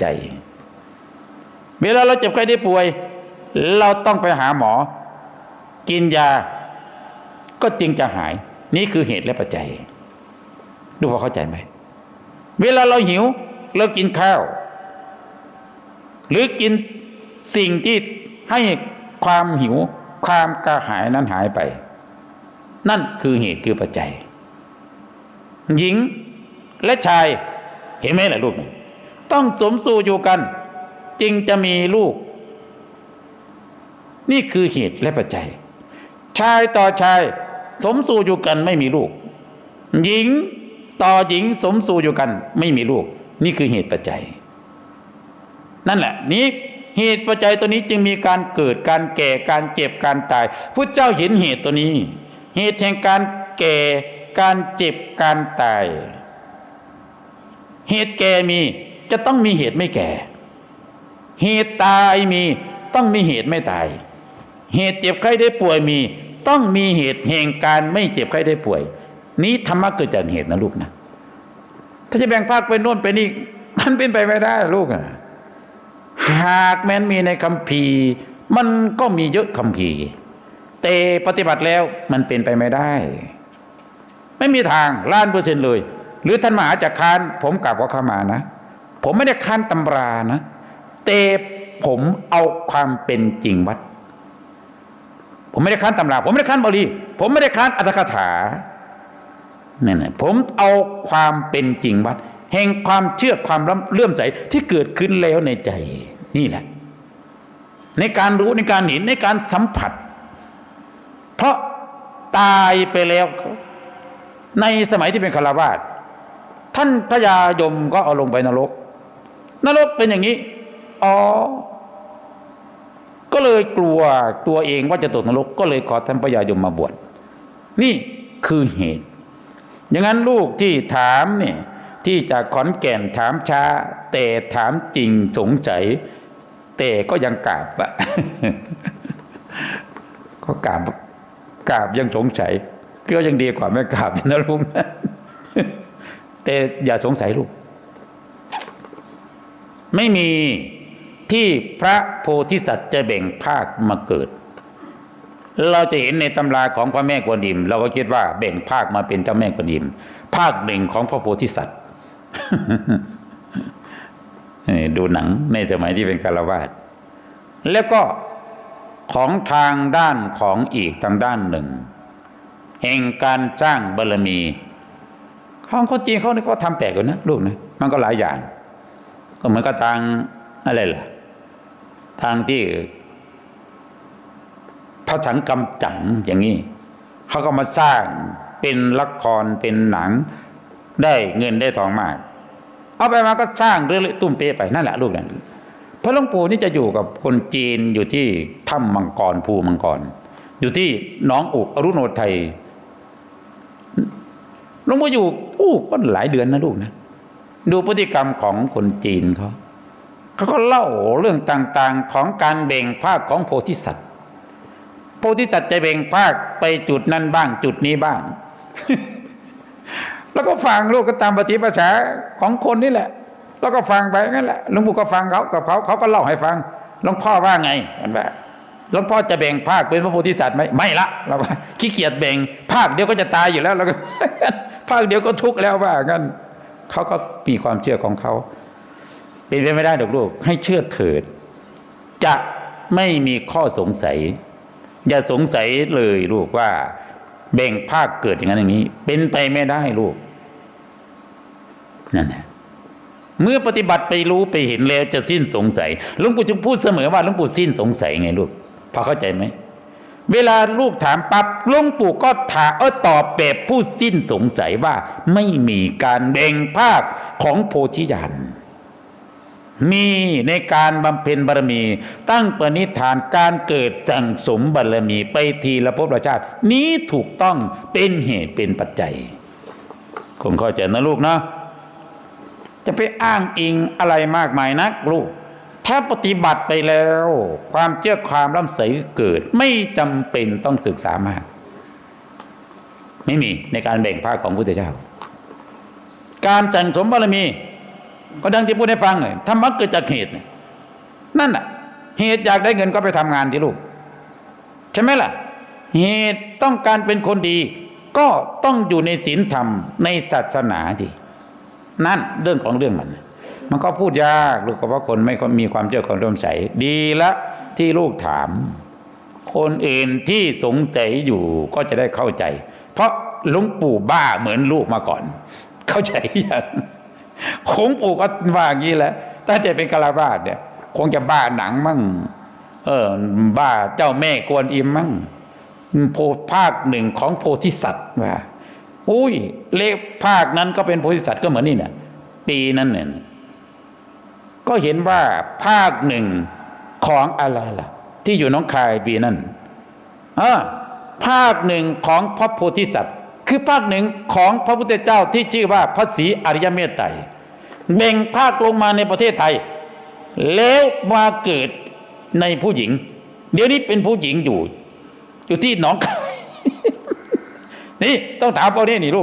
ใจ เวลาเราเจ็บไข้ได้ป่วย เราต้องไปหาหมอ กินยา ก็จึงจะหาย นี่คือเหตุและปัจจัยดูพอเข้าใจไหม เวลาเราหิวเรากินข้าว หรือกินสิ่งที่ให้ความหิว ความกระหายนั้นหายไป นั่นคือเหตุคือปัจจัย หญิงและชายเห็นไหมล่ะลูกเนี่ย ต้องสมสู่อยู่กัน จึงจะมีลูก นี่คือเหตุและปัจจัย ชายต่อชาย สมสู่อยู่กันไม่มีลูก หญิงต่อหญิงสมสู่อยู่กัน ไม่มีลูก นี่คือเหตุปัจจัย นั่นแหละ นี้เหตุปัจจัยตัวนี้จึงมีการเกิดการแก่การเจ็บการตายพุทธเจ้าเห็นเหตุตัวนี้ เหตุแห่งการแก่การเจ็บการตาย เหตุแก่มี จะต้องมีเหตุไม่แก่ เหตุตายมีต้องมีเหตุไม่ตาย เหตุเจ็บไข้ได้ป่วยมี ต้องมีเหตุแห่งการไม่เจ็บไข้ได้ป่วย นี้ธรรมะเกิดจากเหตุนะลูกนะ ถ้าจะแบ่งภาคไปโน่นไปนี่มันเป็นไปไม่ได้ลูกอะหากแม้นมีในคัมภีร์มันก็มีเยอะคัมภีร์แต่ปฏิบัติแล้วมันเป็นไปไม่ได้ ไม่มีทางล้านเปอร์เซ็นต์เลย หรือท่านมหาจักรคานผมกลับว่าเข้ามานะ ผมไม่ได้ค้านตำรานะแต่ผมเอาความเป็นจริงวัด ผมไม่ได้ค้านตำรา ผมไม่ได้ค้านบาลีผมไม่ได้ค้านอัตถกถาเนี่ยผมเอาความเป็นจริงวัด แห่งความเชื่อความเลื่อมใสที่เกิดขึ้นแล้วในใจ นี่แหละ ในการรู้ในการเห็นในการสัมผัส เพราะตายไปแล้ว ในสมัยที่เป็นคารวาสท่านพระยายมก็เอาลงไปนรก นรกเป็นอย่างนี้ อ๋อ ก็เลยกลัวตัวเองว่าจะตกนรก ก็เลยขอท่านพระยายมมาบวช นี่คือเหตุ อย่างนั้นลูกที่ถามเนี่ยที่จากขอนแก่นถามช้า แต่ถามจริงสงสัย แต่ก็ยังกราบอะก็กราบกราบยังสงสัยก็ยังดีกว่าไม่กราบนะลูกนะแต่อย่าสงสัยลูก ไม่มีที่พระโพธิสัตว์จะแบ่งภาคมาเกิด เราจะเห็นในตำราของพระแม่กวนอิม เราก็คิดว่าแบ่งภาคมาเป็นเจ้าแม่กวนอิม ภาคหนึ่งของพระโพธิสัตว์ดูหนังในสมัยที่เป็นคารวาสแล้วก็ของทางด้านของอีกทางด้านหนึ่งแห่งการสร้างบารมีของคนจีนเขาเนี่ยก็ทำแปลกอยู่นะลูกนะมันก็หลายอย่าง ก็เหมือนกับทางอะไรล่ะ ทางที่พระสังกำจังอย่างนี้เขาก็มาสร้างเป็นละครเป็นหนัง ได้เงินได้ทองมาก เอาไปมาก็สร้างเรื่อยๆตุ้มเป๊ไปนั่นแหละลูกนั่นพระหลวงปู่นี่จะอยู่กับคนจีนอยู่ที่ถ้ำมังกรภูมังกร อยู่ที่น้องอุกอรุโนไทยหลวงปู่อยู่อู้ก็หลายเดือนนะลูกนะ ดูพฤติกรรมของคนจีนเขาเขาก็เล่าเรื่องต่างๆของการแบ่งภาคของโพธิสัตว์ โพธิสัตว์จะแบ่งภาคไปจุดนั้นบ้างจุดนี้บ้าง แล้วก็ฟังลูกก็ตามปฏิภาษาของคนนี่แหละ แล้วก็ฟังไปงั้นแหละหลวงปู่ก็ฟังเขากับเขาเขาก็เล่าให้ฟังหลวงพ่อว่าไงมันแบบหลวงพ่อจะแบ่งภาคเป็นพระโพธิสัตว์ไหมไม่ละเราขี้เกียจแบ่งภาคเดียวก็จะตายอยู่แล้วแล้วก็ภาคเดียวก็ทุกข์แล้วว่างั้น เขาก็มีความเชื่อของเขาเป็นไปไม่ได้ดอกลูก ให้เชื่อเถิด จะไม่มีข้อสงสัย อย่าสงสัยเลยลูกว่า แบ่งภาคเกิดอย่างนั้นอย่างนี้ เป็นไปไม่ได้ลูกนั่นแหละเมื่อปฏิบัติไปรู้ไปเห็นแล้วจะสิ้นสงสัยหลวงปู่จึงพูดเสมอว่าหลวงปู่สิ้นสงสัยไงลูกพอเข้าใจไหม เวลาลูกถามปับ๊บหลวงปู่ก็ถามเออตอบแบบผู้สิ้นสงสัยว่า ไม่มีการแบ่งภาคของโพธิญาณมีในการบำเพ็ญบารมี ตั้งปณิธานการเกิดจังสมบารมีไปทีละภพละชาติ นี้ถูกต้องเป็นเหตุเป็นปัจจัย คงเข้าใจนะลูกเนาะจะไปอ้างอิงอะไรมากมายนักลูก ถ้าปฏิบัติไปแล้ว ความเชื่อความร่ำใสเกิด ไม่จำเป็นต้องศึกษามาก ไม่มีในการแบ่งภาคของพุทธเจ้า การจังสมบารมี ก็ดังที่พูดให้ฟังเลยธรรมะเกิดจากเหตุนี่ยนั่นน่ะ เหตุอยากได้เงินก็ไปทำงานที่ลูกใช่ไหมล่ะ เหตุต้องการเป็นคนดี ก็ต้องอยู่ในศีลธรรมในศาสนาทีนั่นเรื่องของเรื่องมัน มันก็พูดยากลูกก็เพราะคนไม่ค่อยมีความเชื่อความเริ่อมใส ดีละที่ลูกถาม คนอื่นที่สงสัยอยู่ก็จะได้เข้าใจ เพราะหลุงปู่บ้าเหมือนลูกมาก่อน เข้าใจยังหลวงปู่ก็ว่าอย่างนี้แหละตั้งแต่เป็นกาลาบาสเนี่ย คงจะบ้าหนังมั่ง เออ บ้าเจ้าแม่กวนอิมมั่งโพภาคหนึ่งของโพธิสัตว์ว่าอุ้ยเลขภาคนั้นก็เป็นโพธิสัตว์ก็เหมือนนี่เนี่ยปีนั้นเนี่ย ก็เห็นว่าภาคหนึ่งของอะไรล่ะ ที่อยู่น้องคายปีนั้นเออภาคหนึ่งของพระโพธิสัตว์ คือภาคหนึ่งของพระพุทธเจ้าที่ชื่อว่าพระศรีอริยเมตไตรเบ่งภาคลงมาในประเทศไทย แล้วมาเกิดในผู้หญิง เดี๋ยวนี้เป็นผู้หญิงอยู่ อยู่ที่หนองคายนี่ต้องถามพ่อนี่ยนี่ลูก